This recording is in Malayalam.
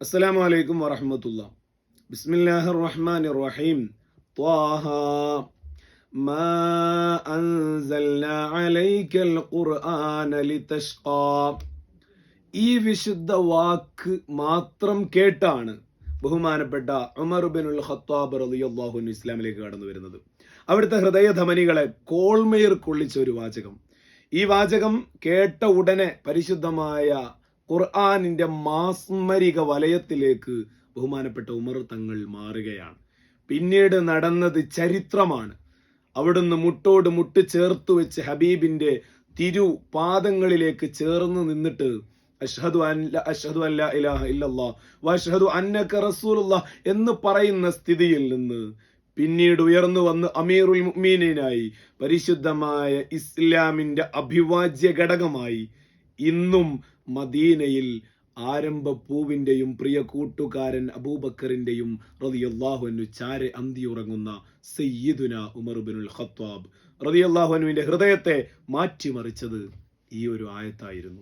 السلام عليكم ورحمة الله بسم الله الرحمن الرحيم طه ما أنزلنا عليك القرآن لتشقى ഈ വിശുദ്ധ വാക്ക് മാത്രം കേട്ടാണ് ബഹുമാനപ്പെട്ട ഉമർ ബിനുൽ ഖത്താബ് റളിയല്ലാഹു അൻഹു ഇസ്ലാമിലേക്ക് കടന്നു വരുന്നത് അവിടുത്തെ ഹൃദയധമനികളെ കോൾമേർ കൊള്ളിച്ച ഒരു വാചകം ഈ വാചകം കേട്ട ഉടനെ പരിശുദ്ധമായ ഖുർആാനിന്റെ മാസ്മരിക വലയത്തിലേക്ക് ബഹുമാനപ്പെട്ട ഉമർ തങ്ങൾ മാറുകയാണ്. പിന്നീട് നടന്നത് ചരിത്രമാണ്. അവിടുന്ന് മുട്ടോട് മുട്ട് ചേർത്ത് വെച്ച് ഹബീബിന്റെ തിരു പാദങ്ങളിലേക്ക് ചേർന്ന് നിന്നിട്ട് അഷ്ഹദു അഷ്ഹദു അല്ല അന്നക റസൂലുള്ള എന്ന് പറയുന്ന സ്ഥിതിയിൽ നിന്ന് പിന്നീട് ഉയർന്നു വന്ന് അമീറുൽ മുഅ്മിനീനായി പരിശുദ്ധമായ ഇസ്ലാമിന്റെ അഭിവാജ്യ ഘടകമായി ഇന്നും മദീനയിൽ ആരംഭ പൂവിന്റെയും പ്രിയ കൂട്ടുകാരൻ അബൂബക്കറിന്റെയും റതിയല്ലാഹുനു ചാരെ അന്തിയുറങ്ങുന്ന സയ്യിദുന ഉമർബിനുൽ ഖത്താബ്. റളിയല്ലാഹുവിന്റെ ഹൃദയത്തെ മാറ്റിമറിച്ചത് ഈ ഒരു ആയത്തായിരുന്നു.